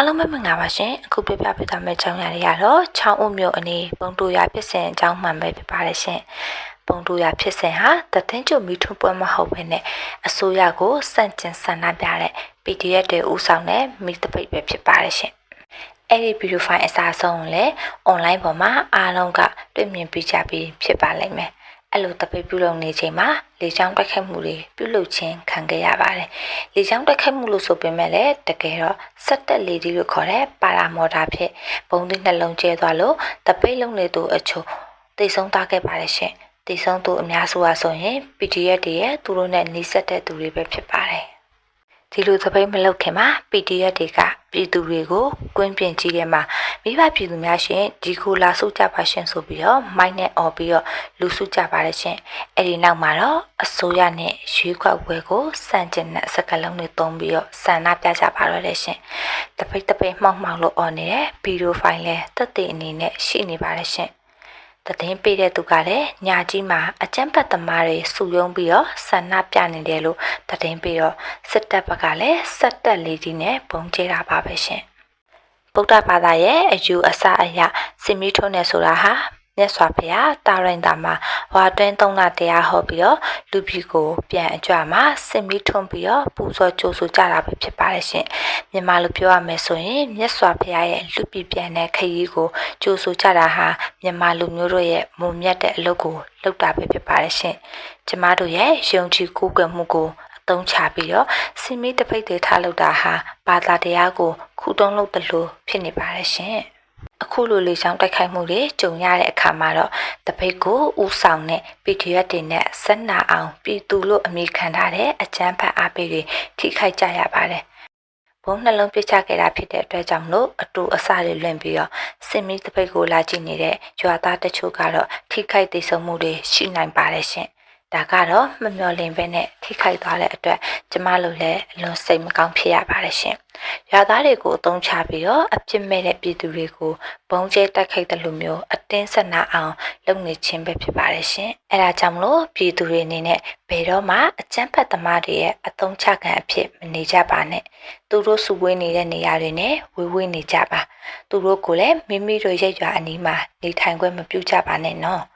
အားလုံးပဲမင်္ဂလာပါရှင်အခုပြပြပေးသွားမယ့်အကြောင်းအရာတွေကတော့ချောင်းဦးမြို့အနီးပုံတူရဖြစ်စဉ်အကြောင်းမှန်ပဲဖြစ်ပါတယ်ရှင်ပုံတူရဖြစ်စဉ်ဟာတသင်းကျုပ်မီထွန်းပွဲမဟုတ်ဘဲနဲ့အစိုးရကိုစန့်ကျင်ဆန္ဒပြတဲ့ PDF တွေဦးဆောင်တဲ့မိတပိတ်ပဲဖြစ်ပါတယ်ရှင်အဲ့ဒီဗီဒီယိုဖိုင်အစားဆုံးကိုလည်း online ပေါ်မှာအားလုံးကတွေ့မြင်ပြကြပြီးဖြစ်ပါလိမ့်မယ် အဲ့လိုတပိတ်ပြုလုပ်နေချိန်မှာလေချောင်းတိုက်ခတ်မှုတွေပြုလုပ်ခြင်းခံခဲ့ရပါတယ်။လေချောင်းတိုက်ခတ်မှုလို့ဆိုပေမဲ့လည်းတကယ်တော့စက်တက်လေဒီလို့ခေါ်တဲ့ပါရာမော်တာဖြစ်ဘုံသီးနှလုံးကျဲသွားလို့တပိတ်လုံးနေသူအချို့တိတ်ဆုံးသွားခဲ့ပါတယ်ရှင်။တိတ်ဆုံးသူအများစုဟာဆိုရင် PDF တွေရဲ့သူတို့နဲ့နှိစက်တဲ့သူတွေပဲဖြစ်ပါတယ်။ ဒီလိုသပိတ်မလုပ်ခင်မှာ PDF တွေကပြည်သူတွေကိုကွင်းပြင်ကြီးထဲမှာမိဘပြည်သူများရှင်ဒီကိုလာစုကြပါရှင်ဆိုပြီးတော့မိုက်နဲ့អော်ပြီးတော့လူစုကြပါတယ်ရှင်အဲ့ဒီနောက်မှာတော့အစိုးရနဲ့ရွေးကောက်ပွဲကိုစန့်ကျင်တဲ့စကလုံးတွေတုံးပြီးတော့ဆန္ဒပြကြပါတော့တယ်ရှင်တပိတ်တပိတ်မှောက်မှောက်လို့អော်နေတဲ့ဗီဒီယိုဖိုင်လဲတက်တဲ့အနေနဲ့ရှိနေပါတယ်ရှင် တည်င်းပေးတဲ့သူကလည်းညာကြီးမှာအကျန်းဖတ်သမားတွေစုယုံပြီးတော့ဆန္ဒပြနေတယ်လို့တည်င်းပြီးတော့စစ်တပ်ဘက်ကလည်းစက်တက်လေးကြီးနဲ့ပုံကျဲတာပါပဲရှင်ဗုဒ္ဓဘာသာရဲ့အယူအဆအရစင်မီထုံးနေဆိုတာဟာ မြတ်စွာဘုရားတာရိန်တာမှာဝါတွင်းသုံးလတရားဟောပြီးတော့လူပြည်ကိုပြန်အကြွမှာစင်မီထွန်းပြီးတော့ပူဇော်ကြိုးဆိုကြတာပဲဖြစ်ပါတယ်ရှင်မြန်မာလိုပြောရမယ်ဆိုရင်မြတ်စွာဘုရားရဲ့လူပြည်ပြန်တဲ့ခရီးကိုကြိုးဆိုကြတာဟာမြန်မာလူမျိုးတို့ရဲ့မုံမြတ်တဲ့အလုပ်ကိုလုပ်တာပဲဖြစ်ပါတယ်ရှင်ကျမတို့ရဲ့ယုံကြည်ကိုးကွယ်မှုကိုအသုံးချပြီးတော့စင်မီတပိတ်တွေထားလုပ်တာဟာဘာသာတရားကိုခုတုံးလုပ်တယ်လို့ဖြစ်နေပါတယ်ရှင် အခုလိုလေချောင်းတိုက်ခိုက်မှုတွေကြုံရတဲ့အခါမှာတော့တပိတ်ကိုဥဆောင်တဲ့ PDF တွေနဲ့ဆက်နာအောင်ပြည်သူလို့အမိခံထားတဲ့အကြမ်းဖက်အားပေးတွေထိခိုက်ကြရပါတယ်ဘုံနှလုံးပြချခဲ့တာဖြစ်တဲ့အတွက်ကြောင့်လို့အတူအဆတွေလွင့်ပြီးတော့စင်မီတပိတ်ကိုလာကြည့်နေတဲ့ရွာသားတချို့ကတော့ထိခိုက်သိဆုံးမှုတွေရှိနိုင်ပါတယ်ရှင် ဒါကတော့မမျှော်လင့်ပဲနဲ့ထိခိုက်သွားတဲ့အတွက်ကျမတို့လည်းအလွန်စိတ်မကောင်းဖြစ်ရပါတယ်ရှင်။ရွာသားတွေကိုအသုံးချပြီးတော့အပြစ်မဲ့တဲ့ပြည်သူတွေကိုဘုံကျဲတိုက်ခိုက်တဲ့လိုမျိုးအတင်းဆက်နာအောင်လုပ်နေခြင်းပဲဖြစ်ပါတယ်ရှင်။အဲဒါကြောင့်မလို့ပြည်သူတွေအနေနဲ့ဘယ်တော့မှအကြမ်းဖက်သမားတွေရဲ့အသုံးချခံအဖြစ်မနေကြပါနဲ့။သူတို့စုဝေးနေတဲ့နေရာတွေနဲ့ဝေးဝေးနေကြပါ။သူတို့ကိုလည်းမိမိတို့ရဲ့ရွာအနီးမှာနေထိုင်ခွင့်မပြုကြပါနဲ့နော်။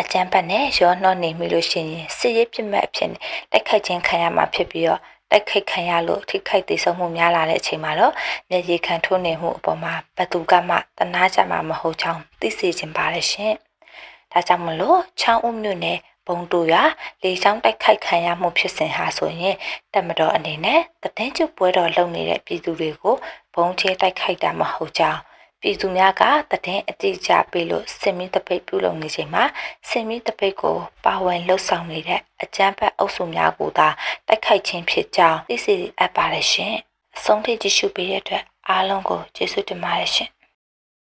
အကြမ်းဖက်နဲ့ရောနှောနေမိလို့ရှိရင်စစ်ရေးပြစ်မှတ်အဖြစ်တိုက်ခိုက်ခြင်းခံရမှာဖြစ်ပြီးတော့တိုက်ခိုက်ခံရလို့ထိခိုက်ဒေဆုံးမှုများလာတဲ့အချိန်မှာတော့မျက်ရည်ခံထိုးနေမှုအပေါ်မှာဘသူကမှတနာကြမှာမဟုတ်ချောင်းသိစေခြင်းပါလေရှင်။ဒါကြောင့်မလို့ချောင်းဦးမြို့နယ်ဘုံတူရလေချောင်းတိုက်ခိုက်ခံရမှုဖြစ်စဉ်ဟာဆိုရင်တမတော်အနေနဲ့တည်င်းကျပွဲတော်လုပ်နေတဲ့ပြည်သူတွေကိုဘုံချဲတိုက်ခိုက်တာမဟုတ်ကြောင်း ပြည်သူများကတည်င်းအတိအကျပေးလို့စင်မီတပိတ်ပြုလုပ်နေချိန်မှာစင်မီတပိတ်ကိုပါဝင်လှုပ်ဆောင်နေတဲ့အကြမ်းဖက်အုပ်စုများကိုသာတိုက်ခိုက်ခြင်းဖြစ်ကြောင်းသိစေအပ်ပါတယ်ရှင်။အဆုံးထိကြည့်ရှုပေးတဲ့အတွက်အားလုံးကိုကျေးဇူးတင်ပါတယ်ရှင်။